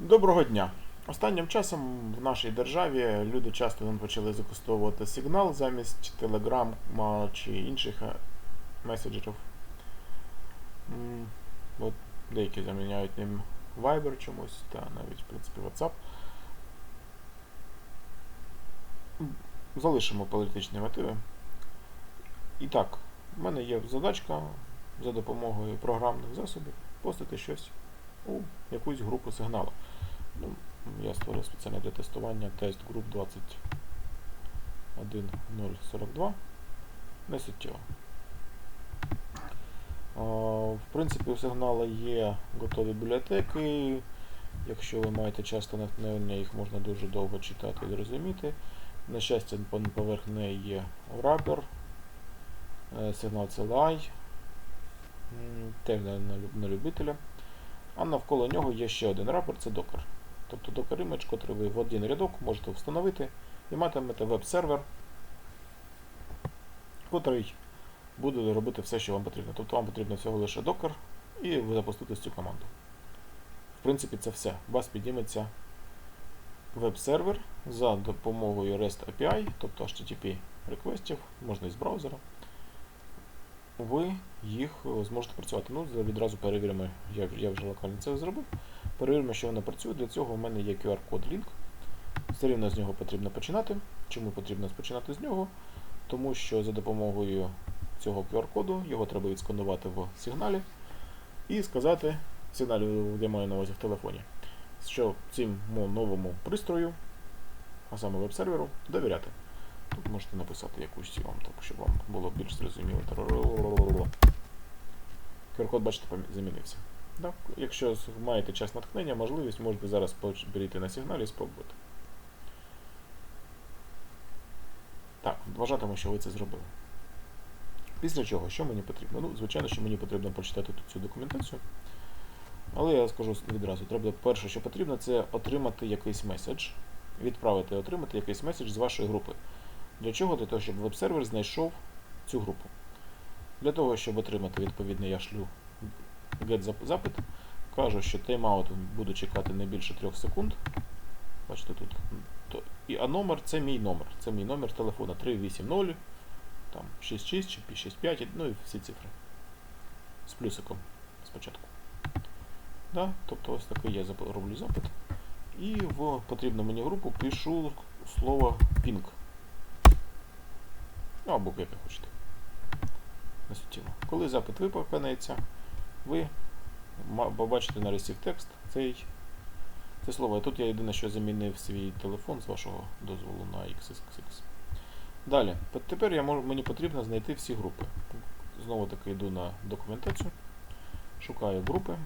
Доброго дня! Останнім часом в нашій державі люди часто почали використовувати сигнал замість телеграма чи інших е, меседжерів. От деякі заміняють ним Viber чомусь, та навіть в принципі WhatsApp. Залишимо політичні мотиви. І так, в мене є задачка за допомогою програмних засобів постити щось у якусь групу сигналу. Ну, я створив спеціально для тестування тест груп 21042. Не суттєво. В принципі, у сигнала є готові бібліотеки. Якщо ви маєте часто натхнення, їх можна дуже довго читати і зрозуміти. На щастя, поверх неї є wrapper, е, сигнал CLI, теж на любителя. А навколо нього є ще один рапор це Docker. Тобто Docker Image, котрий ви в один рядок можете встановити і матимете веб-сервер, котрий буде робити все, що вам потрібно. Тобто вам потрібно всього лише Docker і ви запустите цю команду. В принципі, це все. У вас підніметься веб-сервер за допомогою REST API, тобто HTTP реквестів, можна із браузера. Ви їх е, зможете працювати. Ну, відразу перевіримо, я, я вже локально це зробив. Перевіримо, що воно працює. Для цього у мене є QR-код лінк. Все рівно з нього потрібно починати. Чому потрібно починати з нього? Тому що за допомогою цього QR-коду його треба відсканувати в сигналі і сказати, сигналі я маю на увазі в телефоні, що мо- новому пристрою, а саме веб-серверу, довіряти. Тут можете написати якусь вам, так, щоб вам було більш зрозуміло. QR-код, бачите, замінився. Так, якщо маєте час натхнення, можливість, можете зараз перейти на сигналі і спробувати. Так, вважатиму, що ви це зробили. Після чого, що мені потрібно? Ну, звичайно, що мені потрібно прочитати тут цю документацію. Але я скажу відразу, треба перше, що потрібно, це отримати якийсь меседж, відправити отримати якийсь меседж з вашої групи. Для чого? Для того, щоб веб-сервер знайшов цю групу. Для того, щоб отримати відповідно, я шлю get-запит, Кажу, що тайм-аут буду чекати не більше 3 секунд. Бачите тут. І, а номер це мій номер. Це мій номер телефона 380, там 66 чи 65, ну і всі цифри. З плюсиком спочатку. Да? Тобто ось такий я роблю запит. І в потрібну мені групу пишу слово ping. Ну, або як хочете. Не. Коли запит виконається, ви побачите на receive текст цей, це слово. Тут я єдине, що замінив свій телефон з вашого дозволу на XXX. Далі. Пе- Тепер я можу, мені потрібно знайти всі групи. Знову таки йду на документацію, шукаю групи,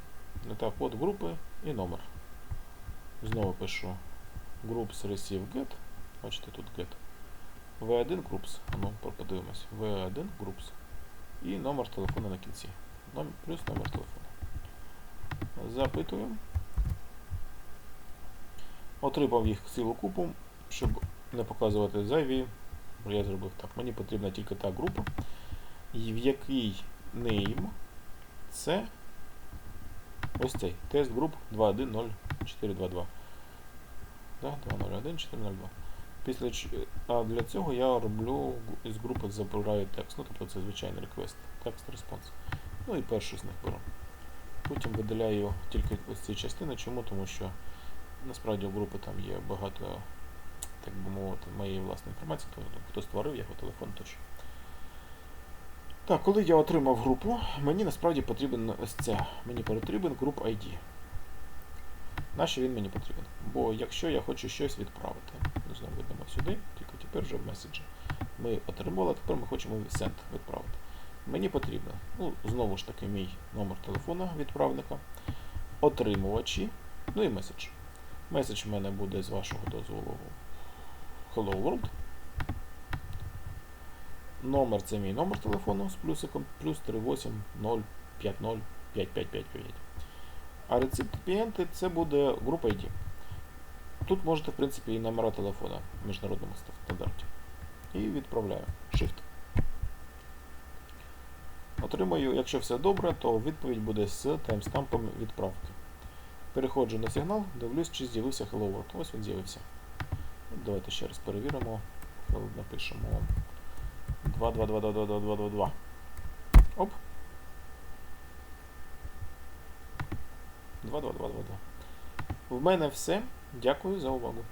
так, код групи і номер. Знову пишу groups receive get. Бачите, тут get. V1 groups. Ну, подивимось. V1 groups. І номер телефону на кінці. Плюс номер телефону. Запитую. Отримав їх цілу купу, щоб не показувати зайві. Я зробив так. Мені потрібна тільки та група, в якій name це ось цей тест груп 210.422. Да, 201.402. Після а для цього я роблю із групи забираю текст. Ну, тобто це звичайний реквест, текст респонс. Ну і перший з них беру. Потім видаляю тільки ось ці частини. Чому? Тому що насправді у групи там є багато, так би мовити, моєї власної інформації, то хто створив його телефон тощо. Так, коли я отримав групу, мені насправді потрібен ось це. Мені потрібен груп ID. Нащо він мені потрібен? Бо якщо я хочу щось відправити, ну, знову йдемо сюди, тільки тепер вже в меседжі. Ми отримали, тепер ми хочемо send відправити. Мені потрібно, ну, знову ж таки, мій номер телефона відправника, отримувачі, ну і меседж. Меседж в мене буде з вашого дозволу Hello World. Номер це мій номер телефону з плюсиком плюс 380505555. А реципієнти це буде група ID. Тут можете, в принципі, і номера телефона в міжнародному стандарті. І відправляю Shift. Отримаю, якщо все добре, то відповідь буде з таймстампом відправки. Переходжу на сигнал, дивлюсь, чи з'явився Hello World. Ось він з'явився. Давайте ще раз перевіримо. Напишемо вам 222222222. Оп! 2, В мене все. Дякую за увагу.